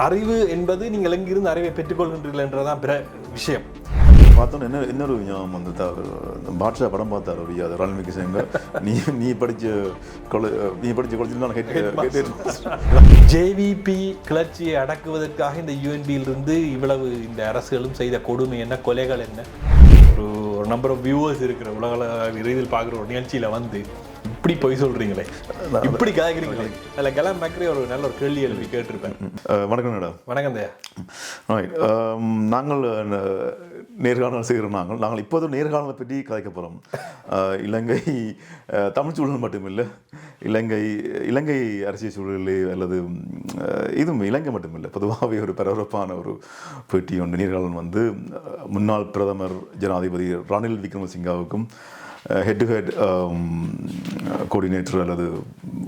அறிவு என்பது நீங்கள் எங்கிருந்து அறிவை பெற்றுக்கொள்கின்றீர்கள் என்றதான் பிற விஷயம். பார்த்தோன்னே என்ன இன்னொரு ஞாபகம் வந்து பாட்ஷா படம் பார்த்தார் ஒரு அது ரணில் சிங்க நீ நீ படிச்ச கொலை நீ படிச்ச காலேஜில் நான் கேட்டு ஜேவிபி கிளர்ச்சியை அடக்குவதற்காக இந்த யூஎன்பியில் இருந்து இவ்வளவு இந்த அரசுகளும் செய்த கொடுமை என்ன கொலைகள் என்ன? ஒரு நம்பர் ஆஃப் வியூவர்ஸ் இருக்கிற உலக ரீதியில் பார்க்குற ஒரு நிகழ்ச்சியில வந்து இப்படி பொய் சொல்றீங்களே. இப்படி காய்க்கிறீங்களே. அதில் கலாம் மேக்ரி ஒரு நல்ல ஒரு கேள்வி எழுப்பி கேட்டிருப்பேன். வணக்கம் மேடம். வணக்கம் தயா. நாங்கள் நேர்காணல் செய்கிறோம் நாங்கள். நாங்கள் இப்போது நேர்காணலை பற்றி கதைக்க போகிறோம் இலங்கை தமிழ் சூழல் மட்டுமில்லை. இலங்கை இலங்கை அரசியல் சூழலே அல்லது இதுவும் இலங்கை மட்டுமில்லை. பொதுவாகவே ஒரு பரபரப்பான ஒரு பேட்டி ஒன்று. நேர்காணல் வந்து முன்னாள் பிரதமர் ஜனாதிபதி ரணில் விக்ரமசிங்காவுக்கும் ஹெட் டு ஹெட் கோஆர்டினேட்டர் அல்லது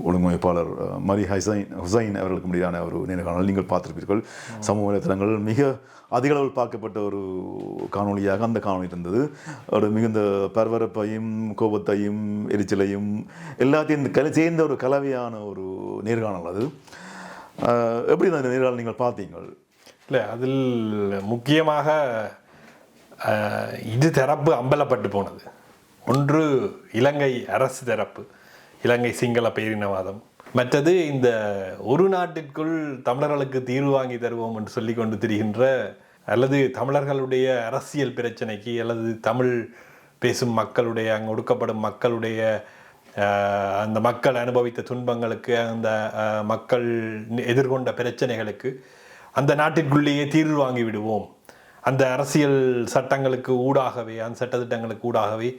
ஒழுங்கமைப்பாளர் uh, மரி ஹைசைன் ஹுசைன் அவர்களுக்கு முடியான ஒரு நேர்காணல் நீங்கள் பார்த்திருப்பீர்கள். சமூக வலைத்தளங்கள் மிக அதிக அளவில் பார்க்கப்பட்ட ஒரு காணொளியாக அந்த காணொளி இருந்தது. ஒரு மிகுந்த பரபரப்பையும் கோபத்தையும் எரிச்சலையும் எல்லாத்தையும் கலை சேர்ந்த ஒரு கலவையான ஒரு நேர்காணல் அது. Uh, எப்படி அந்த நேர்காணல் நீங்கள் பார்த்தீங்கள்? இல்லை அதில் முக்கியமாக uh, இது தரப்பு அம்பலப்பட்டு போனது. ஒன்று இலங்கை அரசு தரப்பு இலங்கை சிங்கள பேரினவாதம். மற்றது இந்த ஒரு நாட்டிற்குள் தமிழர்களுக்கு தீர்வு வாங்கி தருவோம் என்று சொல்லி கொண்டு திரிகின்ற அல்லது தமிழர்களுடைய அரசியல் பிரச்சனைக்கு அல்லது தமிழ் பேசும் மக்களுடைய அங்கே ஒடுக்கப்படும் மக்களுடைய அந்த மக்கள் அனுபவித்த துன்பங்களுக்கு அந்த மக்கள் எதிர்கொண்ட பிரச்சனைகளுக்கு அந்த நாட்டிற்குள்ளேயே தீர்வு வாங்கி விடுவோம். அந்த அரசியல் சட்டங்களுக்கு ஊடாகவே அந்த சட்டத்திட்டங்களுக்கு ஊடாகவே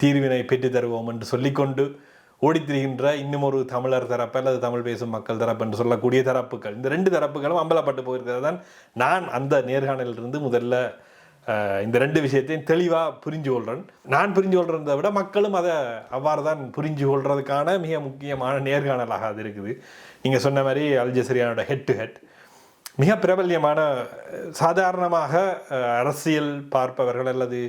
தீர்வினை பெற்று தருவோம் என்று சொல்லிக்கொண்டு ஓடித்திரிகின்ற இன்னும் ஒரு தமிழர் தரப்பு அல்லது தமிழ் பேசும் மக்கள் தரப்பு என்று சொல்லக்கூடிய தரப்புகள். இந்த ரெண்டு தரப்புகளும் அம்பலப்பட்டு போயிருக்கிறது. தான் நான் அந்த நேர்காணலிலிருந்து முதல்ல இந்த ரெண்டு விஷயத்தையும் தெளிவாக புரிஞ்சு கொள்கிறேன் நான் புரிஞ்சு கொள்றதை விட மக்களும் அதை அவ்வாறு தான் புரிஞ்சு கொள்றதுக்கான மிக முக்கியமான நேர்காணலாக அது இருக்குது. நீங்கள் சொன்ன மாதிரி அல்ஜசரியானோட ஹெட் டு ஹெட் மிக பிரபல்யமான சாதாரணமாக அரசியல் பார்ப்பவர்கள் அல்லது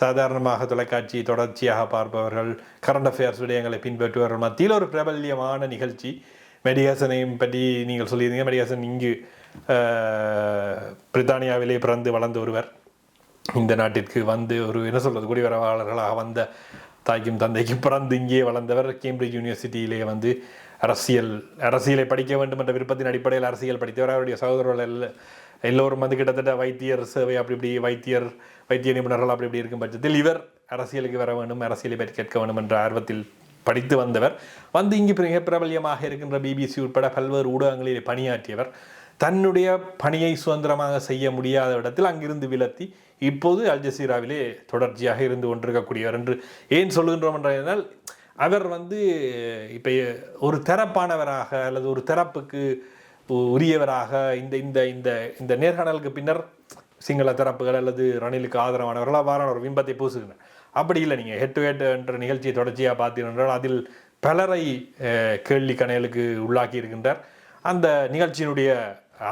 சாதாரணமாக தொலைக்காட்சி தொடர்ச்சியாக பார்ப்பவர்கள் கரண்ட் அஃபேர்ஸ் விடயங்களை பின்பற்றுபவர்கள் மத்தியில் ஒரு பிரபல்யமான நிகழ்ச்சி. மெடிகாசனையும் பற்றி நீங்கள் சொல்லியிருந்தீங்க. மெடிஹாசன் இங்கு பிரித்தானியாவிலே பிறந்து வளர்ந்த ஒருவர். இந்த நாட்டிற்கு வந்து ஒரு என்ன சொல்வது குடிவரவாளர்களாக வந்த தாய்க்கும் தந்தைக்கும் பிறந்து இங்கே வளர்ந்தவர் கேம்பிரிட்ஜ் யூனிவர்சிட்டியிலே வந்து அரசியல் அரசியலை படிக்க வேண்டும் என்ற விருப்பத்தின் அடிப்படையில் அரசியல் படித்தவர். அவருடைய சகோதரர்கள் எல்லோரும் வந்து கிட்டத்தட்ட வைத்தியர் சேவை அப்படி இப்படி வைத்தியர் வைத்திய நிபுணர்கள் அப்படி இப்படி இருக்கும் பட்சத்தில் இவர் அரசியலுக்கு வர வேண்டும் அரசியலை பற்றி கேட்க வேண்டும் என்ற ஆர்வத்தில் படித்து வந்தவர். வந்து இங்கு மிக பிரபல்யமாக இருக்கின்ற பிபிசி உட்பட பல்வேறு ஊடகங்களில் பணியாற்றியவர். தன்னுடைய பணியை சுதந்திரமாக செய்ய முடியாத இடத்தில் அங்கிருந்து விலத்தி இப்போது அல்ஜசீராவிலே தொடர்ச்சியாக இருந்து கொண்டிருக்கக்கூடியவர் என்று ஏன் சொல்லுகின்றோம் என்றால் அவர் வந்து இப்போ ஒரு தரப்பானவராக அல்லது ஒரு தரப்புக்கு உரியவராக இந்த இந்த இந்த இந்த நேர்காணலுக்கு பின்னர் சிங்கள தரப்புகள் அல்லது ரணிலுக்கு ஆதரவானவர்கள் அவ்வாறான ஒரு பிம்பத்தை பூசுகின்றனர். அப்படி இல்லை நீங்கள் ஹெட் டு ஹெட் என்ற நிகழ்ச்சியை தொடர்ச்சியாக பார்த்தீர்கள் அதில் பலரை கேள்வி கணையலுக்கு உள்ளாக்கி இருக்கின்றார். அந்த நிகழ்ச்சியினுடைய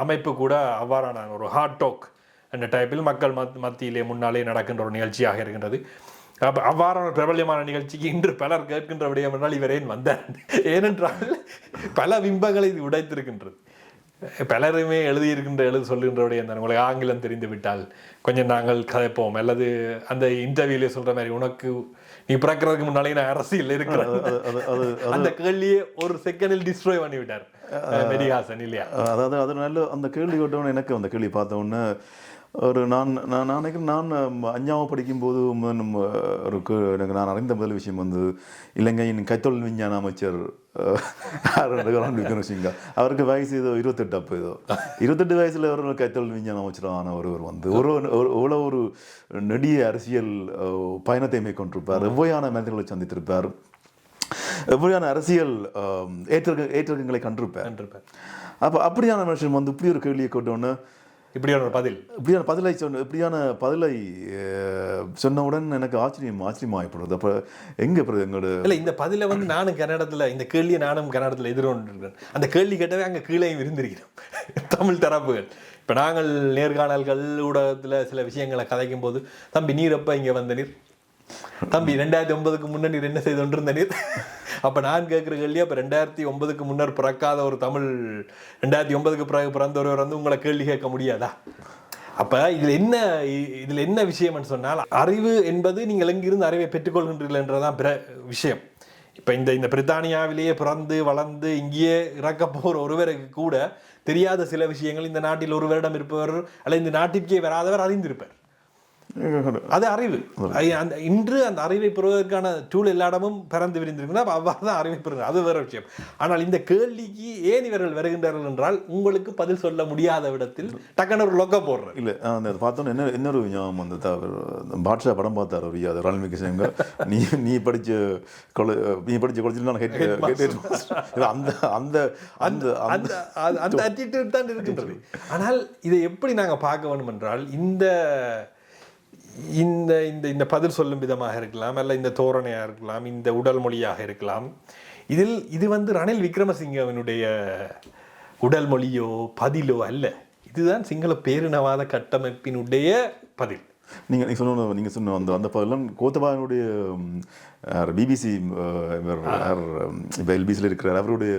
அமைப்பு கூட அவ்வாறான ஒரு ஹாட் டாக் என்ற டைப்பில் மக்கள் மத் மத்தியிலே முன்னாலே நடக்கின்ற ஒரு நிகழ்ச்சியாக இருக்கின்றது. அப்போ அவ்வாறான ஒரு பிரபல்யமான நிகழ்ச்சிக்கு இன்று பலர் கேட்கின்ற விடயம் என்றால் இவர் ஏன் வந்தார்? ஏனென்றால் பல பிம்பங்களை இது உடைத்திருக்கின்றது. பலருமே எழுதியிருக்கின்ற எழுது சொல்லுகின்ற விடயம் தான் உங்களுக்கு ஆங்கிலம் தெரிந்து விட்டால் கொஞ்சம் நாங்கள் கதைப்போம். அல்லது அந்த இன்டர்வியூலே சொல்ற மாதிரி உனக்கு நீ பிறக்கிறதுக்கு முன்னாலே நான் அரசியல் இருக்கிறேன். அந்த கேள்வியை ஒரு செகண்டில் டிஸ்ட்ராய் பண்ணி விட்டார் மெடிஹாசன் இல்லையா? அதாவது அது நல்ல அந்த கேள்வி கேட்டவொன்னே எனக்கு அந்த கேள்வி பார்த்த உடனே ஒரு நான் நான் நான் நினைக்கிறேன் நான் அஞ்சாவது படிக்கும்போது ஒரு எனக்கு நான் அறிந்த முதல் விஷயம் வந்து இலங்கையின் கைத்தொழில் விஞ்ஞான அமைச்சர் விக்ரமசிங்கா அவருக்கு வயசு ஏதோ இருபத்தெட்டு அப்போ ஏதோ. இருபத்தெட்டு வயசுல ஒரு கைத்தொழில் விஞ்ஞான அமைச்சரான ஒருவர் வந்து ஒரு ஒரு- எவ்வளோ ஒரு நெடிய அரசியல் பயணத்தை மேற்கொண்டிருப்பார். எவ்வையான மனிதர்களை சந்தித்திருப்பார். எவ்வளவான அரசியல் ஏற்ற ஏற்றங்களை கண்டிருப்பேன் என்றிருப்பார். அப்போ அப்படியான மனுஷன் வந்து இப்படி ஒரு கேள்வியை கேட்டோன்னே இப்படியான ஒரு பதில். இப்படியான பதிலை சொன்ன இப்படியான பதிலை சொன்னவுடன் எனக்கு ஆச்சரியம் ஆச்சரியமாகப்படுது அப்போ எங்கே அப்புறம் எங்களோட இல்ல இந்த பதில வந்து நானும் கன்னடத்துல இந்த கேள்வியை நானும் கன்னடத்துல எதிர்கொண்டிருக்கிறேன். அந்த கேள்வி கேட்டவே அங்க கீழேயும் இருந்திருக்கிறோம் தமிழ் தரப்புகள். இப்ப நாங்கள் நேர்காணல்கள் ஊடகத்துல சில விஷயங்களை கதைக்கும் போது தம்பி நீர் எப்ப இங்க வந்த நீர்? தம்பி ரெண்டாயிரத்தி ஒன்பதுக்கு முன்னர் நீர் என்ன செய்து கொண்டிருந்த நீர். அப்ப நான் கேட்குற கேள்வி அப்ப ரெண்டாயிரத்தி ஒன்பதுக்கு முன்னர் பிறக்காத ஒரு தமிழ் ரெண்டாயிரத்தி ஒன்பதுக்கு பிறகு பிறந்த ஒருவர் வந்து உங்களை கேள்வி கேட்க முடியாதா? அப்ப இதுல என்ன இ- இதுல என்ன விஷயம்னு சொன்னால் அறிவு என்பது நீங்கள் எங்கிருந்து அறிவை பெற்றுக்கொள்கின்றீர்கள் பிற விஷயம். இப்ப இந்த இந்த பிரித்தானியாவிலேயே பிறந்து வளர்ந்து இங்கேயே இறக்க போகிற ஒருவருக்கு கூட தெரியாத சில விஷயங்கள் இந்த நாட்டில் ஒருவரிடம் இருப்பவர் அல்லது இந்த நாட்டிற்கே வராதவர் அறிந்திருப்பார். அது அறிவு. அந்த இன்று அந்த அறிவை பெறுவதற்கான டூல் எல்லா இடமும் பிறந்து விரிந்திருக்குன்னா அப்ப அவ்வாறு தான் அறிவை பெறுங்க அது வேற விஷயம். ஆனால் இந்த கேள்விக்கு ஏன் இவர்கள் வருகின்றார்கள் என்றால் உங்களுக்கு பதில் சொல்ல முடியாத விடத்தில் டக்குன்னு ஒரு லொக்க போடுறது. இல்லை அந்த பார்த்தோன்னே என்ன இன்னொரு ஞாபகம் வந்து பாட்ஷா படம் பார்த்தார் ஒரு அது ரணில் கிருஷ்ணங்க நீ நீ படிச்ச கொலை நீ படிச்ச ஹெட் ஹெட் அந்த அந்த அந்த அந்த அந்த attitude தான் இருக்கின்றது. ஆனால் இதை எப்படி நாங்க பார்க்க வேண்டும் என்றால் இந்த இந்த இந்த இந்த பதில் சொல்லும் விதமாக இருக்கலாம் அல்ல இந்த தோரணையாக இருக்கலாம் இந்த உடல் மொழியாக இருக்கலாம். இதில் இது வந்து ரணில் விக்ரமசிங்கவனுடைய உடல் மொழியோ பதிலோ அல்ல. இதுதான் சிங்கள பேரினவாத கட்டமைப்பினுடைய பதில். நீங்கள் நீங்கள் சொன்ன நீங்கள் சொன்ன அந்த அந்த பதிலாம் கோத்தபாயனுடைய பிபிசி இப்போ எல்பிசியில் இருக்கிறார். அவருடைய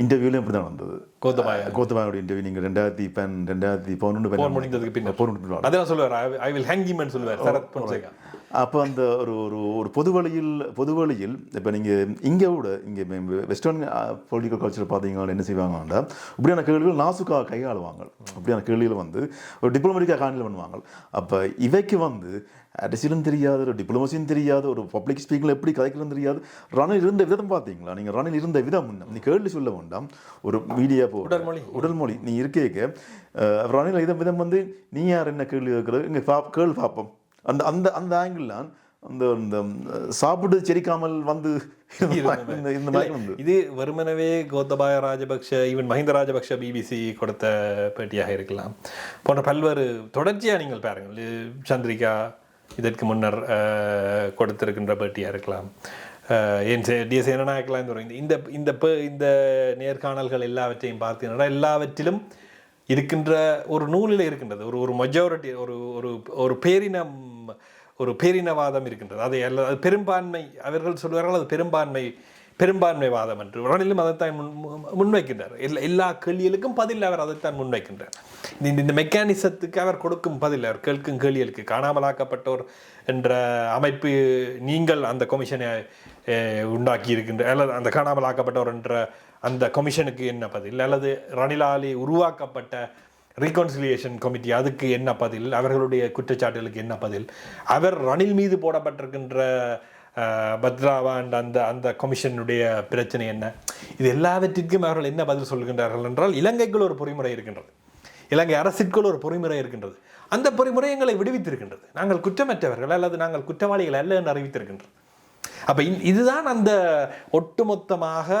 இன்டர்வியூலையும் அப்படி தான் வந்தது. கோத்தபாய. கோத்தபாயனுடைய இன்டர்வியூ நீங்கள் ரெண்டாயிரத்தி பென் ரெண்டாயிரத்தி பதினொன்று முடிந்ததுக்கு பின்னர். முடிந்தது அதெல்லாம் சொல்லுவார். ஐ வில் ஹேங் ஹிம் சொல்லுவார். சரத் பொன்சேகா. அப்போ அந்த ஒரு ஒரு ஒரு பொது வழியில் பொது வழியில் இப்போ நீங்கள் இங்கே விட இங்கே வெஸ்டர்ன் பொலிட்டிக்கல் கல்ச்சர் பார்த்தீங்கன்னா என்ன செய்வாங்கன்னா இப்படியான கேள்விகள் நாசுக்கா கையாளுவாங்க. அப்படியான கேள்விகள் வந்து ஒரு டிப்ளமேட்டிக்காக ஹேண்டில் பண்ணுவாங்க. அப்போ இவைக்கு வந்து அரசியலும் தெரியாது ஒரு டிப்ளமசியும் தெரியாது ஒரு பப்ளிக் ஸ்பீக்கில் எப்படி கதைக்கிறதும் தெரியாது ரணில் இருந்த விதம் பார்த்தீங்களா நீங்கள் ரணில் இருந்த விதம் நீ கேள்வி சொல்ல வேண்டாம். ஒரு மீடியா போ உடல்மொழி. உடல் மொழி நீ இருக்கேக்க ரணில் இதம் விதம் வந்து நீ யார் என்ன கேள்வி கேட்குறது? இங்கே கேள்வி பார்ப்போம் அந்த அந்த அந்த ஆங்கிள் அந்த அந்த சாப்பிட்டு செரிக்காமல் வந்து இந்த இந்த மாதிரி வந்து இது வெறுமனவே கோத்தபாய ராஜபக்ஷ ஈவன் மஹிந்த ராஜபக்ஷ பிபிசி கொடுத்த பேட்டியாக இருக்கலாம். போன்ற பல்வேறு தொடர்ச்சியாக நீங்கள் பாருங்கள். சந்திரிகா இதற்கு முன்னர் கொடுத்திருக்கின்ற பேட்டியாக இருக்கலாம். ஏன் டி எஸ் சேனநாயக்கெல்லாம் இந்த இந்த இந்த இந்த நேர்காணல்கள் எல்லாவற்றையும் பார்த்தீங்கன்னா எல்லாவற்றிலும் இருக்கின்ற ஒரு நூலில் இருக்கின்றது. ஒரு ஒரு மெஜாரிட்டி ஒரு ஒரு ஒரு பேரினம் ஒரு பேரினவாதம் இருக்கின்றது. அதை அல்ல அது பெரும்பான்மை அவர்கள் சொல்வார்கள் அது பெரும்பான்மை பெரும்பான்மை வாதம் என்று. உடனிலும் அதைத்தான் முன் முன்வைக்கின்றார். எல்லா எல்லா கேள்விகளுக்கும் பதில் அவர் அதைத்தான் முன்வைக்கின்றார். இந்த இந்த மெக்கானிசத்துக்கு அவர் கொடுக்கும் பதில் அவர் கேட்கும் கேள்விகளுக்கு காணாமலாக்கப்பட்டோர் என்ற அமைப்பு நீங்கள் அந்த கொமிஷனை உண்டாக்கி இருக்கின்ற அல்லது அந்த காணாமலாக்கப்பட்டோர் என்ற அந்த கொமிஷனுக்கு என்ன பதில்? அல்லது ரணிலாலி உருவாக்கப்பட்ட ரீகன்சிலியேஷன் கமிட்டி அதுக்கு என்ன பதில்? அவர்களுடைய குற்றச்சாட்டுகளுக்கு என்ன பதில்? அவர் ரணில் மீது போடப்பட்டிருக்கின்ற பத்ராவா அண்ட் அந்த அந்த கமிஷனுடைய பிரச்சனை என்ன? இது எல்லாவற்றிற்கும் அவர்கள் என்ன பதில் சொல்கின்றார்கள் என்றால் இலங்கைக்குள் ஒரு பொறிமுறை இருக்கின்றது. இலங்கை அரசிற்குள் ஒரு பொறிமுறை இருக்கின்றது. அந்த பொறிமுறை எங்களை விடுவித்திருக்கின்றது. நாங்கள் குற்றமற்றவர்கள் அல்லது நாங்கள் குற்றவாளிகள் அல்ல என்று அறிவித்திருக்கின்றது. அப்போ இதுதான் அந்த ஒட்டுமொத்தமாக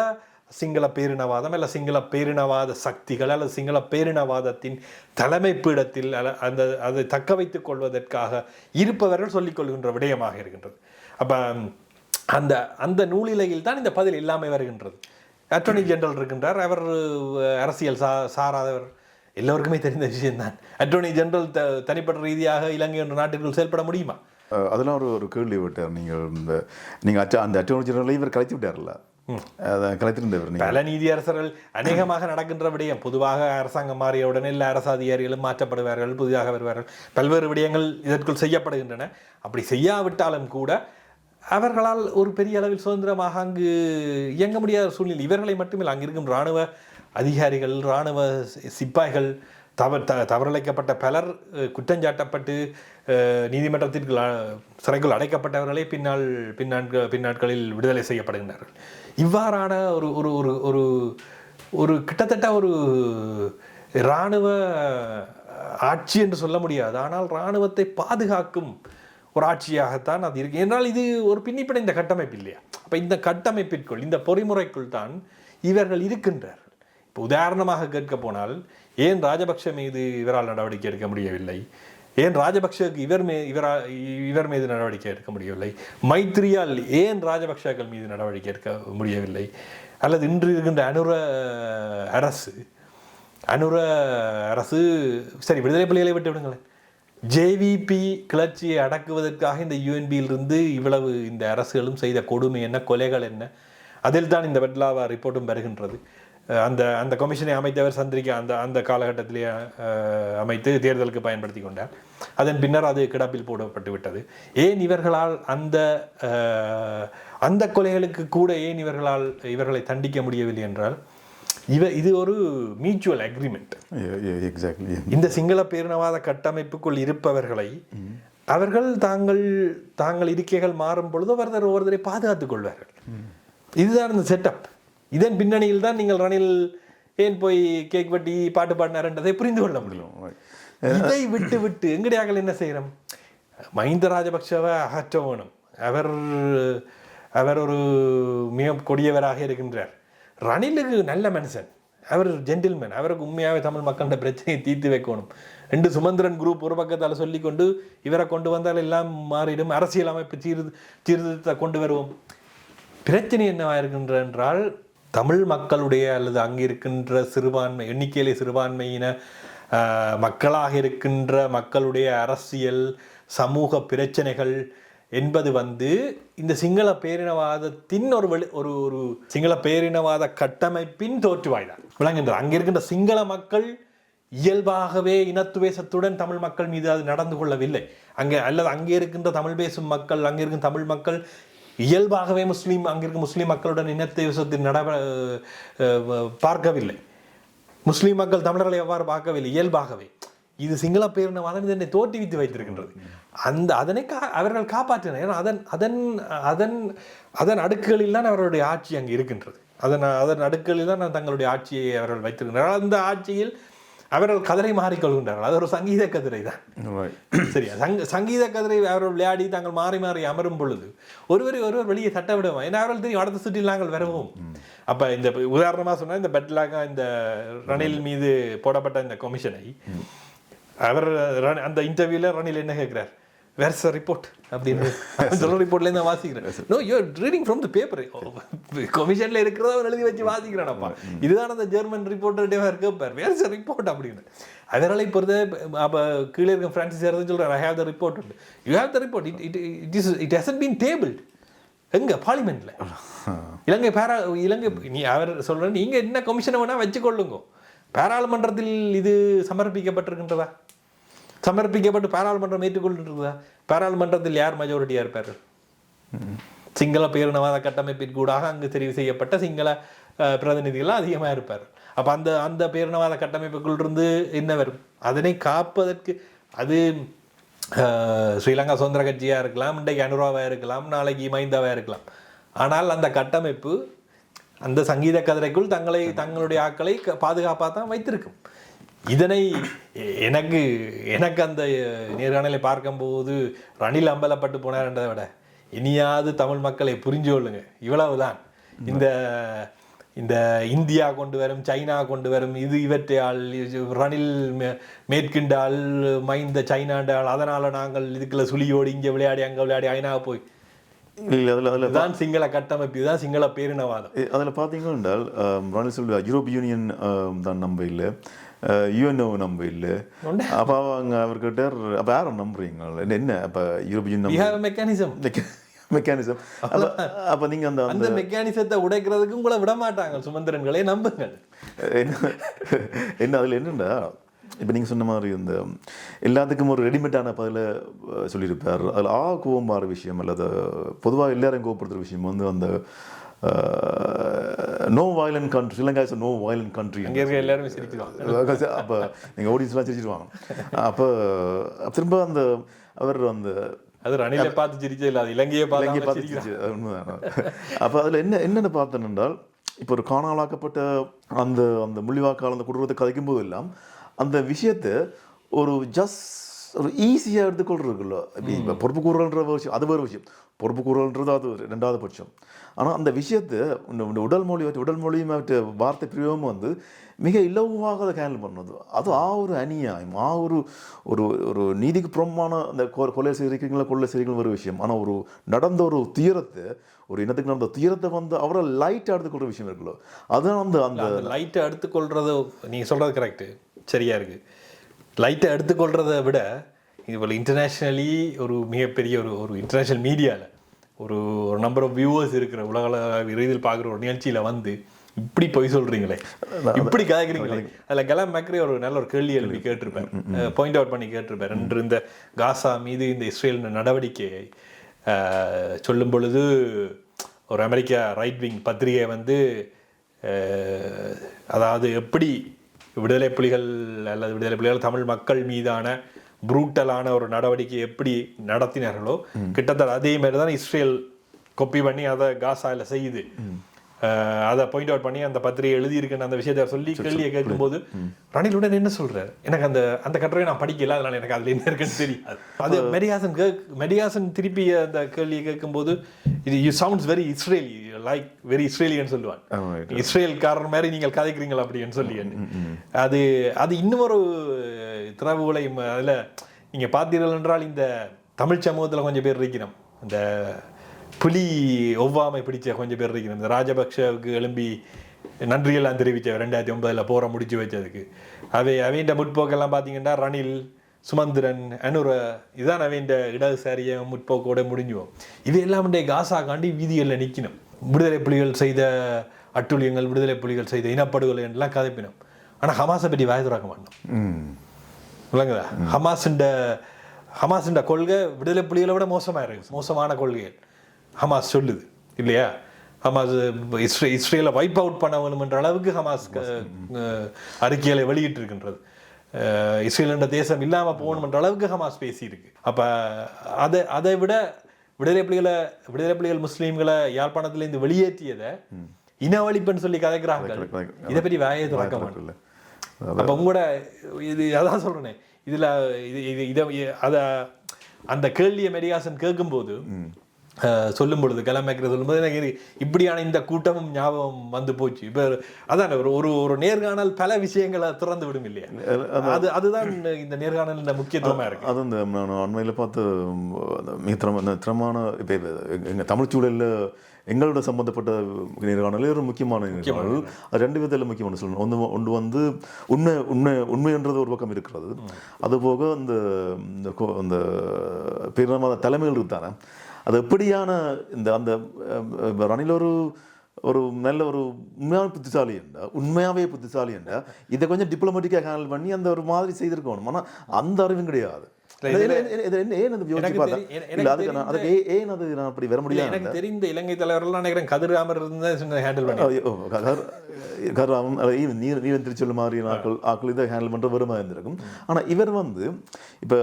சிங்கள பேரினவாதம் அல்ல சிங்கள பேரினவாத சக்திகள் அல்லது சிங்கள பேரினவாதத்தின் தலைமை பீடத்தில் அல்ல அந்த அதை தக்க வைத்துக் கொள்வதற்காக இருப்பவர்கள் சொல்லிக்கொள்கின்ற விடயமாக இருக்கின்றது. அப்போ அந்த அந்த நூலிலையில் தான் இந்த பதில் இல்லாமல் வருகின்றது. அட்டர்னி ஜெனரல் இருக்கின்றார் அவர் அரசியல் சா சாராதவர். எல்லோருக்குமே தெரிந்த விஷயம்தான். அட்டர்னி ஜெனரல் த தனிப்பட்ட ரீதியாக இலங்கை என்ற நாட்டிற்குள் செயல்பட முடியுமா? அதெல்லாம் ஒரு ஒரு கேள்வி விட்டார். நீங்கள் இந்த நீங்கள் அச்சா அந்த அட்டோர்னி ஜெனரலை இவர் கலைத்து விட்டார்ல? கலைத்திருந்தவர் பல நீதியரசர்கள் அநேகமாக நடக்கின்ற விடயம் பொதுவாக அரசாங்கம் மாறிய உடனே எல்லா அரசு அதிகாரிகளும் மாற்றப்படுவார்கள் புதிதாக வருவார்கள் பல்வேறு விடயங்கள் இதற்குள் செய்யப்படுகின்றன அப்படி செய்யாவிட்டாலும் கூட அவர்களால் ஒரு பெரிய அளவில் சுதந்திரமாக அங்கு இயங்க முடியாத சூழ்நிலை இவர்களை மட்டுமில்லை அங்கு இருக்கும் இராணுவ அதிகாரிகள் இராணுவ சிப்பாய்கள் தவ த தவறிழைக்கப்பட்ட பலர் குற்றஞ்சாட்டப்பட்டு நீதிமன்றத்திற்கு அ- சிறைக்குள் அடைக்கப்பட்டவர்களே பின்னால் பின்னாட்க பின்னாட்களில் விடுதலை செய்யப்படுகின்றார்கள். இவ்வாறான ஒரு ஒரு ஒரு ஒரு ஒரு கிட்டத்தட்ட ஒரு இராணுவ ஆட்சி என்று சொல்ல முடியாது. ஆனால் இராணுவத்தை பாதுகாக்கும் ஒரு ஆட்சியாகத்தான் அது இருக்கு. என்றால் இது ஒரு பின்னிப்பிணைந்த கட்டமைப்பு இல்லையா? அப்போ இந்த கட்டமைப்பிற்குள் இந்த பொறிமுறைக்குள் தான் இவர்கள் இருக்கின்றார்கள். இப்போ உதாரணமாக கேட்க போனால் ஏன் ராஜபக்ஷ மீது இவரால் நடவடிக்கை எடுக்க முடியவில்லை? ஏன் ராஜபக்ஷவுக்கு இவர் மே இவரா இவர் மீது நடவடிக்கை எடுக்க முடியவில்லை? மைத்ரியால் ஏன் ராஜபக்ஷர்கள் மீது நடவடிக்கை எடுக்க முடியவில்லை? அல்லது இன்று இருக்கின்ற அனுர அரசு அனுர அரசு சரி விடுதலை புலிகளை விட்டு விடுங்களேன். ஜேவிபி கிளர்ச்சியை அடக்குவதற்காக இந்த யூஎன்பியிலிருந்து இவ்வளவு இந்த அரசுகளும் செய்த கொடுமை என்ன கொலைகள் என்ன? அதில் தான் இந்த வெட்லாவா ரிப்போர்ட்டும் வருகின்றது. அந்த அந்த கமிஷனை அமைத்தவர் சந்திரிகா அந்த அந்த காலகட்டத்திலே அஹ், அமைத்து தேர்தலுக்கு பயன்படுத்தி கொண்டார். அதன் பின்னர் அது கிடப்பில் போடப்பட்டு விட்டது. ஏன் இவர்களால் அந்த அந்த கொலைகளுக்கு கூட ஏன் இவர்களால் இவர்களை தண்டிக்க முடியவில்லை என்றால் இவ இது ஒரு மியூச்சுவல் அக்ரிமெண்ட் எக்ஸாக்ட்லி இந்த சிங்கள பேரினவாத கட்டமைப்புக்குள் இருப்பவர்களை அவர்கள் தாங்கள் தாங்கள் இருக்கைகள் மாறும் பொழுது ஒருத்தர் ஒருத்தரை பாதுகாத்துக் கொள்வார்கள். இதுதான் இந்த செட்டப் இதன் பின்னணியில் தான் நீங்கள் ரணில் ஏன் போய் கேக் வெட்டி பாட்டு பாடினார்ன்றதை புரிந்து கொள்ள முடியும். இதை விட்டு விட்டு எங்கடியாக்கள் என்ன செய்கிறோம் மஹிந்த ராஜபக்ஷவை அகற்ற வேணும். அவர் அவர் ஒரு மிக கொடியவராக இருக்கின்றார். ரணிலுக்கு நல்ல மனுஷன். அவர் ஜென்டில்மேன் அவருக்கு உண்மையாகவே தமிழ் மக்களோட பிரச்சனையை தீர்த்து வைக்கணும். ரெண்டு சுமந்திரன் குரூப் ஒரு பக்கத்தால் சொல்லிக்கொண்டு இவரை கொண்டு வந்தால் எல்லாம் மாறிடும். அரசியல் அமைப்பு சீர் சீர்திருத்தத்தை கொண்டு வருவோம். பிரச்சனை என்னவா இருக்கின்ற என்றால் தமிழ் மக்களுடைய அல்லது அங்கே இருக்கின்ற சிறுபான்மை எண்ணிக்கையிலே சிறுபான்மையின மக்களாக இருக்கின்ற மக்களுடைய அரசியல் சமூக பிரச்சனைகள் என்பது வந்து இந்த சிங்கள பேரினவாதத்தின் ஒரு வெளி ஒரு ஒரு சிங்கள பேரினவாத கட்டமைப்பின் தோற்றுவாய்தான். விளங்குகின்றது. அங்கே இருக்கின்ற சிங்கள மக்கள் இயல்பாகவே இனத்துவேசத்துடன் தமிழ் மக்கள் மீது அது நடந்து கொள்ளவில்லை. அங்கே அல்லது அங்கே இருக்கின்ற தமிழ் பேசும் மக்கள் அங்கே இருக்கும் தமிழ் மக்கள் இயல்பாகவே முஸ்லீம் அங்கே இருக்கும் முஸ்லீம் மக்களுடன் இனத்துவேசத்தில் நட பார்க்கவில்லை. முஸ்லீம் மக்கள் தமிழர்களை எவ்வாறு பார்க்கவில்லை? இயல்பாகவே. இது சிங்கள பேரினவாதம் இதனை தோற்றுவித்து வைத்திருக்கின்றது. அந்த அதனை கா அவர்கள் காப்பாற்றினர். ஏன்னா அதன் அதன் அதன் அதன் அடுக்குகளில் தான் அவர்களுடைய ஆட்சி அங்கே இருக்கின்றது. அதன் அதன் அடுக்குகளில் தான் தங்களுடைய ஆட்சியை அவர்கள் வைத்திருக்கின்றனர். அந்த ஆட்சியில் அவர்கள் கதிரை மாறிக்கொள்கின்றார்கள். அது ஒரு சங்கீத கதிரை தான். சரியா? சங்க சங்கீத கதிரை அவர்கள் விளையாடி தாங்கள் மாறி மாறி அமரும் பொழுது ஒருவரை ஒருவர் வெளியே தட்ட விடுவோம். ஏன்னா அவர்கள் தெரியும் அடுத்த சுற்றில் நாங்கள் வருவோம். அப்ப இந்த உதாரணமா சொன்னா இந்த பெட்லாக இந்த ரணில் மீது போடப்பட்ட இந்த கமிஷனை அவர் அந்த இன்டர்வியூல ரணில் என்ன கேட்கிறார்? வேர்ஸ் ரிப்போர்ட் அப்படின்னு அவன் சொல்ற ரிப்போர்ட்ல இருந்து நான் வாசிக்கிறேன். No you reading from the paper கமிஷன்ல இருக்கிறத அவன் எழுதி வச்சு வாசிக்கிறானப்பா இதுதான் அந்த ஜெர்மன் ரிப்போர்ட்டர் இருப்பார் வேர்ஸ் ரிப்போர்ட் அப்படின்னு. அவர்களை பொறுத்த அப்ப கீழே இருக்க பிரான்சிஸ் இருந்து சொல்றாரு I have the report you have the report it it it is it has been tabled எங்க? பார்லிமெண்ட்ல இலங்கை பாரா இலங்கை நீ அவர் சொல்ற நீங்க என்ன கமிஷனை வேணா வச்சுக்கொள்ளுங்க. பாராளுமன்றத்தில் இது சமர்ப்பிக்கப்பட்டிருக்கின்றதா? சமர்ப்பிக்கப்பட்டு பாராளுமன்றம் ஏற்றுக்கொண்டிருக்கிறதா பாராளுமன்றத்தில் யார் மெஜாரிட்டியாக இருப்பார் சிங்கள பேரினவாத கட்டமைப்பிற்கூடாக அங்கு தெரிவு செய்யப்பட்ட சிங்கள பிரதிநிதிகள்லாம் பிரதிநிதிகள் அதிகமா இருப்பார் அப்ப அந்த அந்த பேரினவாத கட்டமைப்புக்குள் இருந்து என்ன வரும்? அதனை காப்பதற்கு அது அஹ், ஸ்ரீலங்கா சுதந்திர கட்சியா இருக்கலாம் இன்றைக்கு அனுராவாக இருக்கலாம் நாளைக்கு மைந்தாவா இருக்கலாம். ஆனால் அந்த கட்டமைப்பு அந்த சங்கீத கதிரைக்குள் தங்களை தங்களுடைய ஆக்களை பாதுகாப்பாக தான் வைத்திருக்கும். இதனை எனக்கு எனக்கு அந்த நேர்காணலை பார்க்கும்போது ரணில் அம்பலப்பட்டு போனார்ன்றதை விட இனியாவது தமிழ் மக்களை புரிஞ்சு கொள்ளுங்க. இவ்வளவுதான். இந்த இந்த இந்தியா கொண்டு வரும் சைனா கொண்டு வரும் இது இவற்றையால் ரணில் மே- மேற்கிண்டால் மைந்த சைனாண்டால் அதனால நாங்கள் இதுக்குள்ள சுழியோடி இங்கே விளையாடி அங்கே விளையாடி ஐநா போய். அதில் அதில் இதுதான் சிங்கள கட்டமைப்பு இதுதான் சிங்கள பேரினவாதம். அதில் பார்த்தீங்கன்னா என்றால் ரணில் சொல்லுவா யூரோப் யூனியன் தான் நம்ப இல்லை. யூஎன்ஓ நம்ப இல்லை. அப்போ அவங்க அவர்கிட்ட அப்போ யாரை நம்புறீங்க? என்ன- அப்போ யூரோப்பியன் mechanism. மெக்கானிசம் அப்போ நீங்கள் அந்த அந்த மெக்கானிசத்தை உடைக்கிறதுக்கும் கூட விட மாட்டாங்க சுமந்திரன்களே நம்புங்கள். என்ன என்ன அதில் என்னண்டா? இப்போ நீங்கள் சொன்ன மாதிரி இந்த எல்லாத்துக்கும் ஒரு ரெடிமேடான பதில சொல்லியிருப்பார். அதில் ஆ கோவம் மாற விஷயம் அல்லது பொதுவாக எல்லாரையும் கோவப்படுத்துகிற விஷயம் வந்து அந்த no violent country Sri Lanka is no violent country இங்க இருக்க எல்லாருமே சிரிக்குவாங்க அப்போ நீங்கள் ஆடியன்ஸ்லாம் சிரிச்சிருவாங்க. அப்போ திரும்ப அந்த அவர் அந்த அது ரணிலை பார்த்து சிரிச்சே இல்ல அது இலங்கையை இலங்கையை பார்த்து பார்த்து சிரிச்சு, உண்மைதான். அப்போ அதில் என்ன என்னென்ன பார்த்தேன் என்றால் இப்போ ஒரு காணாலாக்கப்பட்ட அந்த அந்த முள்ளிவாக்கால் அந்த குடும்பத்தை கதைக்கும் போது எல்லாம் அந்த விஷயத்தை ஒரு ஜஸ்ட் ஒரு ஈஸியாக எடுத்துக்கொள்றதுக்குள்ள இப்போ பொறுப்பு கூறல்ன்ற ஒரு விஷயம் அது வேறு விஷயம் பொறுப்பு கூறல்ன்றது அது ஒரு ரெண்டாவது பட்சம் ஆனால் அந்த விஷயத்தை இந்த உடல் மொழி வச்சு உடல் மொழியும் வார்த்தை பிரயோகமும் வந்து மிக இலகுவாக அதை ஹேண்டில் பண்ணது அது ஆ ஒரு அநியாயம் ஆ ஒரு ஒரு ஒரு நீதிக்கு புறம்பான அந்த கொலை செய்கிறீங்களா கொள்ளை செய்கிறீங்களா ஒரு விஷயம் ஆனால் ஒரு நடந்த ஒரு துயரத்தை ஒரு இனத்துக்கு நடந்த துயரத்தை வந்து அவரை லைட்டாக எடுத்துக்கொள்ற விஷயம் இருக்குல்ல அதுதான் அந்த அந்த லைட்டை எடுத்துக்கொள்றது நீங்க சொல்றது கரெக்ட் சரியா இருக்கு லைட்டை எடுத்துக்கொள்றதை விட இதுபோல் இன்டர்நேஷ்னலி ஒரு மிகப்பெரிய ஒரு ஒரு இன்டர்நேஷ்னல் மீடியாவில் ஒரு ஒரு நம்பர் ஆஃப் வியூவர்ஸ் இருக்கிற உலக ரீதியில் பார்க்குற ஒரு நிகழ்ச்சியில் வந்து இப்படி பொய் சொல்றீங்களே. இப்படி கதைக்கிறீங்களே அதில் கலாம் மேக்ரி ஒரு நல்ல ஒரு கேள்வி எழுப்பி கேட்டிருப்பார். பாயிண்ட் அவுட் பண்ணி கேட்டிருப்பார். என்று இந்த காசா மீது இந்த இஸ்ரேல் நடவடிக்கையை சொல்லும் பொழுது ஒரு அமெரிக்கா ரைட் விங் பத்திரிகை வந்து அதாவது எப்படி விடுதலை புலிகள் அல்லது விடுதலை புலிகள் தமிழ் மக்கள் மீதான புரூட்டலான ஒரு நடவடிக்கை எப்படி நடத்தினார்களோ கிட்டத்தட்ட அதே மாதிரி தான் இஸ்ரேல் கொப்பி பண்ணி அதை காசால செய்யுது. அதை பாயிண்ட் அவுட் பண்ணி அந்த பத்திரிகை எழுதியிருக்குன்னு அந்த விஷயத்தை சொல்லி கேள்வியை கேட்கும்போது ரணில் உடனே என்ன சொல்றாரு? எனக்கு அந்த அந்த கட்டுரையை நான் படிக்கல அதனால எனக்கு அதுல என்ன இருக்குன்னு தெரியாது. அது மெடியாசன் கேக் மெடியாசன் திருப்பி அந்த கேள்வியை கேட்கும்போது இது you sounds very Israeli like very Israelian சொல்லுவான் ஆமா, இஸ்ரேல்காரர் மாதிரி நீங்கள் கதைக்கிறீங்களா அப்படின்னு சொல்லி அது அது இன்னும் ஒரு திறவுகளை அதில் நீங்க பார்த்தீர்கள் என்றால் இந்த தமிழ் சமூகத்துல கொஞ்சம் பேர் இருக்கிறோம். இந்த புலி ஒவ்வாமை பிடிச்ச கொஞ்சம் பேர் இருக்கிறோம் இந்த ராஜபக்ஷவுக்கு எழும்பி நன்றியெல்லாம் தெரிவிச்ச ரெண்டாயிரத்தி ஒன்பதுல போற முடிச்சு வச்சதுக்கு. அவை அவைண்ட முற்போக்கெல்லாம் பார்த்தீங்கன்னா ரணில் சுமந்திரன் அனுர இதான் அவைண்ட இடதுசாரிய முற்போக்கோட முடிஞ்சுவோம். இவையெல்லாம் இன்றைய காசா காண்டி வீதிகளில் நிற்கணும் விடுதலை புலிகள் செய்த அட்டுழியங்கள் விடுதலை புலிகள் செய்த இனப்படுகொலை எல்லாம் கதைப்பினோம். ஆனா ஹமாஸை பற்றி வாய் திறக்க மாட்டோம். ம். விளங்குதா? ஹமாஸுண்ட ஹமாஸுண்ட கொள்கை விடுதலை புலிகளை விட மோசமா இருக்கு மோசமான கொள்கைகள். ஹமாஸ் சொல்லுது இல்லையா? ஹமாஸ் இஸ்ரே இஸ்ரேலை வைப் அவுட் பண்ண வேணுமென்ற அளவுக்கு ஹமாஸ் அறிக்கைகளை வெளியிட்டிருக்கின்றது. இஸ்ரேல் என்ற தேசம் இல்லாம போகணுமென்ற அளவுக்கு ஹமாஸ் பேசியிருக்கு. அப்ப அதை அதை விட விடுதலை புலிகளை விடுதலை புலிகள் முஸ்லீம்களை யாழ்ப்பாணத்திலேருந்து வெளியேற்றியதை இனவழிப்புன்னு சொல்லி கதைக்கிறாங்க. இதை பற்றி வாயை திறக்க இல்ல அப்ப உங்களோட இது அதான் சொல்றேனே. இதுல இது இது அத அந்த கேள்வியை மெரியாசன் கேட்கும்போது சொல்லும் பொழுது கிளம்பேக்கிற சொல்லும்போது எனக்கு இப்படியான இந்த கூட்டமும் ஞாபகம் வந்து போச்சு. இப்ப அதான் ஒரு ஒரு ஒரு நேர்காணல் பல விஷயங்களை திறந்து விடும் இல்லையா? அது அதுதான் இந்த நேர்காணல் முக்கியத்துவமா இருக்கு. அது இந்த நான் அண்மையில் பார்த்து மிக திறம திறமான இப்போ எங்கள் தமிழ் சூழலில் எங்களோட சம்பந்தப்பட்ட நேர்காணல் ஒரு முக்கியமான நேர்காணல். அது ரெண்டு விதத்தில் முக்கியமான சொல்லணும். ஒன்று ஒன்று வந்து உண்மை உண்மை உண்மைன்றது ஒரு பக்கம் இருக்கிறது. அதுபோக இந்த இந்த கோ- அந்த பிறமத தலைமைகள் இருந்தானே அது எப்படியான இந்த அந்த ரணில் ஒரு ஒரு நல்ல ஒரு உண்மையான புத்திசாலி என்றா உண்மையாவே புத்திசாலி என்றா இதை கொஞ்சம் டிப்ளமேட்டிக்காக ஹேண்டில் பண்ணி அந்த ஒரு மாதிரி செய்திருக்கணும். ஆனால் அந்த அறிவும் கிடையாது. எனக்கு தெரிந்த இலங்கை தலைவர்கள் நினைக்கிறேன் கதிராமர் இருந்தா ஹேண்டில் பண்ணி. நீர் நீர் திருச்சொல்ல மாதிரி ஆக்கள் ஆக்கள் இதை ஹேண்டில் பண்ணுற வருமா இருந்திருக்கும். ஆனா இவர் வந்து இப்ப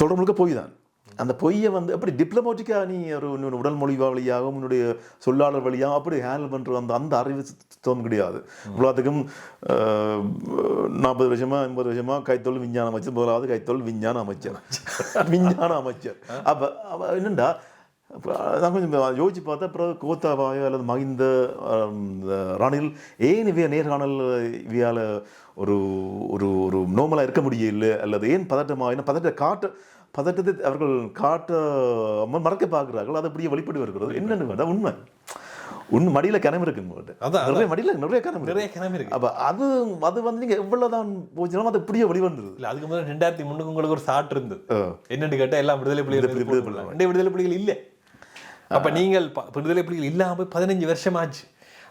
சொல்ற முழுக்க பொய் தான். அந்த பொய்யை வந்து அப்படி டிப்ளமேட்டிக்காக நீ ஒரு உடல் மொழி வழியாகவும் உன்னுடைய சொல்லாளர் வழியாகவும் அப்படி ஹேண்டில் பண்ற அந்த அந்த அறிவு சுத்தம் கிடையாது. இவ்வளோத்துக்கும் நாற்பது வருஷமா ஐம்பது வருஷமா கைத்தொழில் விஞ்ஞான அமைச்சர் முதலாவது கைத்தொழில் விஞ்ஞான அமைச்சர். விஞ்ஞான அமைச்சர். அப்ப என்னண்டா? நான் கொஞ்சம் யோசிச்சு பார்த்தா அப்புறம் கோத்தாபாயோ அல்லது மகிந்த ரணில் ஏன் இவைய நேர்காணல் இவையால ஒரு ஒரு ஒரு நோமலாக இருக்க முடியல அல்லது ஏன் பதட்டமா ஏன்னா பதட்ட காட்ட பதட்டத்தை அவர்கள் காட்ட மறக்க பார்க்கிறார்கள் அது அப்படியே வெளிப்பட்டு வருகிறது என்னன்னு வேண்டாம் உண்மை. உண்மை மடியில கிணம் இருக்கு உங்கள்கிட்ட அதான், நிறைய மடியில நிறைய கிணம் இருக்கு. நிறைய கிளம்பி இருக்கு. அப்ப அது அது வந்து நீங்க எவ்வளவுதான் போச்சுனாலும் அது இப்படியே வெளிவந்துருது. இல்ல அதுக்கு முதல்ல ரெண்டாயிரத்தி முன்னுக்கு உங்களுக்கு ஒரு சாட் இருந்தது. என்னன்னு கேட்டா எல்லாம் விடுதலை புலிகள் விடுதலை புலிகள் இல்ல. அப்ப நீங்கள் விடுதலை புலிகள் இல்லாம போய் பதினஞ்சு வருஷம் ஆச்சு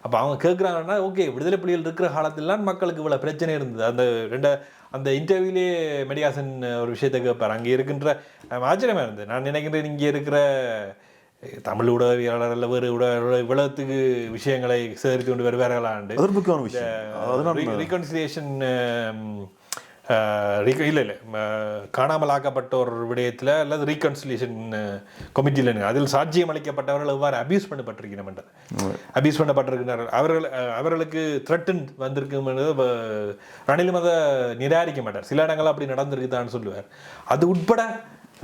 அப்ப அவங்க கேக்குறாங்கன்னா ஓகே விடுதலை புலிகள் இருக்கிற காலத்திலாம் மக்களுக்கு இவ்வளவு பிரச்சனை இருந்தது. அந்த ரெண்ட அந்த இன்டர்வியூலே மெடியாசன் ஒரு விஷயத்தை கேட்பார் அங்க இருக்கின்ற அஹ், ஆச்சரியமா இருந்தது. நான் நினைக்கிறேன் இங்க இருக்கிற தமிழ் உடவியாளர் அல்ல வேறு உடவியாளர் இவ்வளவுக்கு விஷயங்களை சேகரித்து கொண்டு வருவார்களாண்டு ஒரு முக்கியமான விஷயம். ரீகன்சிலியேஷன் இல்லை இல்லை. காணாமல் ஆக்கப்பட்டோர் விடயத்தில் அல்லது ரீகன்சிலியேஷன் கமிட்டியில் அதில் சாட்சியம் அளிக்கப்பட்டவர்கள் எவ்வாறு அபியூஸ் பண்ணப்பட்டிருக்கிறோம் என்றது அபியூஸ் பண்ணப்பட்டிருக்கிறார்கள் அவர்கள் அவர்களுக்கு த்ரெட்டன் வந்திருக்கும் ரணிலும் அதை நிராகரிக்க மாட்டார். சில இடங்கள் அப்படி நடந்திருக்குதான்னு சொல்லுவார். அது உட்பட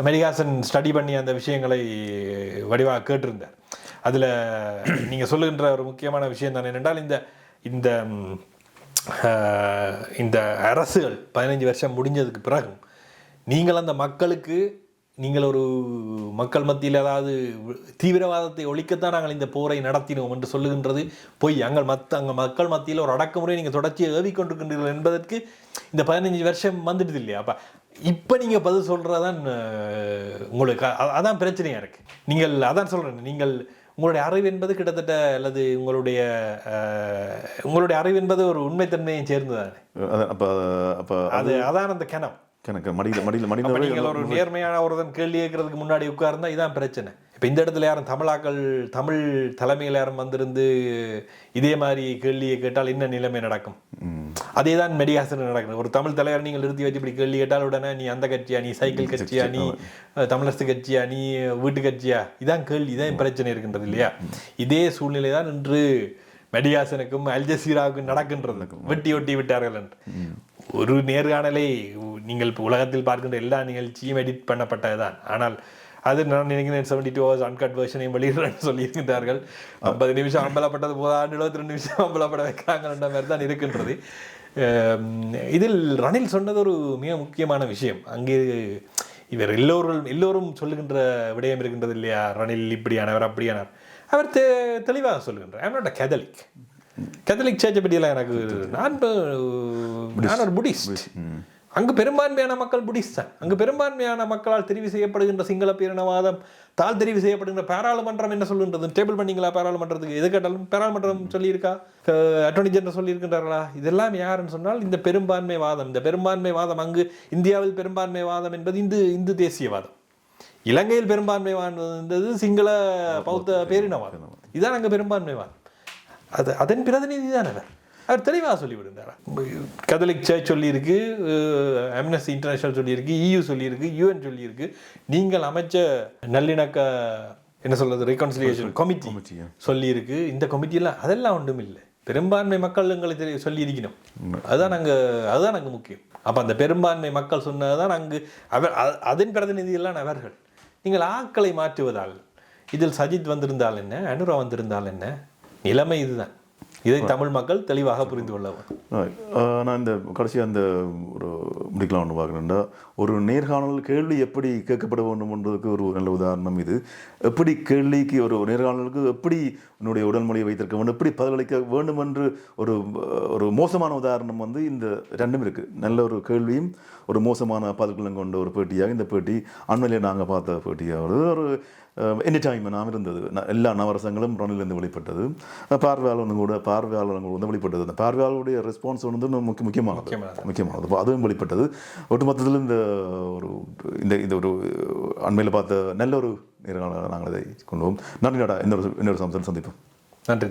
மெரிகாசன் ஸ்டடி பண்ணி அந்த விஷயங்களை வடிவாக கேட்டிருந்தார். அதில் நீங்கள் சொல்லுகின்ற ஒரு முக்கியமான விஷயம் தான் என்னென்றால் இந்த இந்த இந்த அரசுகள் பதினஞ்சு வருஷம் முடிஞ்சதுக்கு பிறகும் நீங்கள் அந்த மக்களுக்கு நீங்கள் ஒரு மக்கள் மத்தியில் அதாவது தீவிரவாதத்தை ஒழிக்கத்தான் நாங்கள் இந்த போரை நடத்தினோம் என்று சொல்லுகின்றது போய் அங்கள் மத்த அங்கே மக்கள் மத்தியில் ஒரு அடக்குமுறை நீங்கள் தொடர்ச்சியை ஏவிக்கொண்டிருக்கின்றீர்கள் என்பதற்கு இந்த பதினஞ்சு வருஷம் வந்துடுது இல்லையா? அப்போ இப்போ நீங்கள் பதில் சொல்கிறதான் உங்களுக்கு அதான் பிரச்சனையாக இருக்குது நீங்கள் அதான் சொல்கிறேன் நீங்கள் உங்களுடைய அறிவு என்பது கிட்டத்தட்ட அல்லது உங்களுடைய உங்களுடைய அறிவு என்பது ஒரு உண்மைத்தன்மையை சேர்ந்ததானே? அப்போ அப்போ அது அதான் அந்த கிணம். எனக்கு மடியில் மடியில் மடியில் நீங்கள் ஒரு நேர்மையான ஒருத்தன் கேள்வி கேட்கறதுக்கு முன்னாடி உட்கார்ந்தா இதான் பிரச்சனை. இப்போ இந்த இடத்துல யாரும் தமிழாக்கள் தமிழ் தலைமையில் யாரும் வந்திருந்து இதே மாதிரி கேள்வியை கேட்டால் என்ன நிலைமை நடக்கும்? அதே தான் மெடியாசன் நடக்குது. ஒரு தமிழ் தலைவர் நீங்கள் நிறுத்தி வச்சு இப்படி கேள்வி கேட்டால் உடனே நீ அந்த கட்சியா நீ சைக்கிள் கட்சியா நீ தமிழரசு கட்சியா நீ வீட்டு கட்சியா? இதான் கேள்வி இதான் பிரச்சனை இருக்கின்றது இல்லையா? இதே சூழ்நிலை தான் இன்று மெடியாசனுக்கும் அல் ஜசீராவுக்கும் நடக்கின்றது. வெட்டி ஒட்டி விட்டார்கள் என்று. ஒரு நேர்காணலை நீங்கள் இப்ப உலகத்தில் பார்க்கின்ற எல்லா நிகழ்ச்சியும் எடிட் பண்ணப்பட்டதுதான். ஆனால் அது நான் நினைக்கிறேன் செவன்டி டூ ஹவர்ஸ் அன்கட் வெர்ஷனையும் வெளியிடுறேன்னு சொல்லியிருக்கின்றார்கள் ஐம்பது நிமிஷம் அம்பலப்பட்டது போதாண்டு எழுபத்தி ரெண்டு நிமிஷம் அம்பலப்பட வைக்கிறாங்கன்ற மாதிரி தான் இருக்கின்றது. இதில் ரணில் சொன்னது ஒரு மிக முக்கியமான விஷயம். அங்கே இவர் எல்லோரும் எல்லோரும் சொல்லுகின்ற விடயம் இருக்கின்றது இல்லையா? ரணில் இப்படியானவர் அப்படியானவர். அவர் தெ தெளிவாக சொல்லுகின்றார் I'm not a Catholic Catholic சர்ச்சை பற்றியெல்லாம் எனக்கு நான் நான் ஒரு புடிஸ்ட் அங்கு பெரும்பான்மையான மக்கள் புடிஸ்ட் தான் அங்கு பெரும்பான்மையான மக்களால் தெரிவு செய்யப்படுகின்ற சிங்கள பேரினவாதம் தால் தெரிவு செய்யப்படுகின்ற பாராளுமன்றம் என்ன சொல்லுன்றது டேபிள் பண்ணிங்களா பாராளுமன்றத்துக்கு? எது கேட்டாலும் பாராளுமன்றம் சொல்லியிருக்கா? அட்டர்னி ஜெனரல் சொல்லியிருக்கின்றார்களா? இதெல்லாம் யாருன்னு சொன்னால் இந்த பெரும்பான்மை வாதம் இந்த பெரும்பான்மை வாதம் அங்கு இந்தியாவில் பெரும்பான்மை வாதம் என்பது இந்து இந்து தேசியவாதம். இலங்கையில் பெரும்பான்மை வாதம் என்பது சிங்கள பௌத்த பேரினவாதம். இதுதான் அங்கே பெரும்பான்மை வாதம் அது அதன் பிரதிநிதி தான் அவர். அவர் தெளிவாக சொல்லிவிடுந்தார்? கதலிக் சர்ச் சொல்லியிருக்கு அம்னஸ்டி இன்டர்நேஷனல் சொல்லியிருக்கு இயு சொல்லியிருக்கு யூஎன் சொல்லியிருக்கு. நீங்கள் அமைச்ச நல்லிணக்க என்ன சொல்றது ரெக்கன்சிலியேஷன் கமிட்டி. சொல்லியிருக்கு. இந்த கமிட்டியெல்லாம் அதெல்லாம் ஒன்றும் இல்லை. பெரும்பான்மை மக்கள் எங்களுக்கு தெரிய சொல்லி இருக்கணும் அதுதான் அங்கே அதுதான் அங்கே முக்கியம். அப்போ அந்த பெரும்பான்மை மக்கள் சொன்னதுதான் அங்கு அவர் அதன் பிரதிநிதியெல்லாம் அவர்கள். நீங்கள் ஆட்களை மாற்றுவதால் இதில் சஜித் வந்திருந்தால் என்ன அனுரா வந்திருந்தால் என்ன? நிலைமை இதுதான். இதை தமிழ் மக்கள் தெளிவாக புரிந்து கொள்ளவும் நான் இந்த கடைசியாக அந்த ஒரு முடிக்கலாம் ஒன்று பார்க்குறேன்டா. ஒரு நேர்காணல் கேள்வி எப்படி கேட்கப்பட வேண்டும் என்றதுக்கு ஒரு நல்ல உதாரணம் இது. எப்படி கேள்விக்கு ஒரு நேர்காணலுக்கு எப்படி உன்னுடைய உடல்மொழியை வைத்திருக்க வேண்டும்? எப்படி பதிலளிக்க வேண்டும் என்று ஒரு ஒரு மோசமான உதாரணம் வந்து இந்த ரெண்டும் இருக்குது நல்ல ஒரு கேள்வியும் ஒரு மோசமான பதில்களும் கொண்ட ஒரு பேட்டியாக இந்த பேட்டி அண்மையிலே நாங்கள் பார்த்த பேட்டியாக. ஒரு என்டர்டைன்மெண்ட் இருந்தது ந- எல்லா நவரசங்களும் ரணிலிருந்து வெளிப்பட்டது பார்வையாளர்களும் கூட பார்வையாளர்கள் வந்து வெளிப்பட்டது அந்த பார்வையாளருடைய ரெஸ்பான்ஸ் வந்து முக்கிய முக்கியமானது முக்கியமானது. அப்ப அதுவும் வெளிப்பட்டது ஒட்டுமொத்தத்தில் இந்த ஒரு இந்த இந்த ஒரு அண்மையில் பார்த்த நல்ல ஒரு நாங்கள் இதை கொண்டு போவோம் நன்றி நாடா இன்னொரு இன்னொரு சந்திப்போம் நன்றி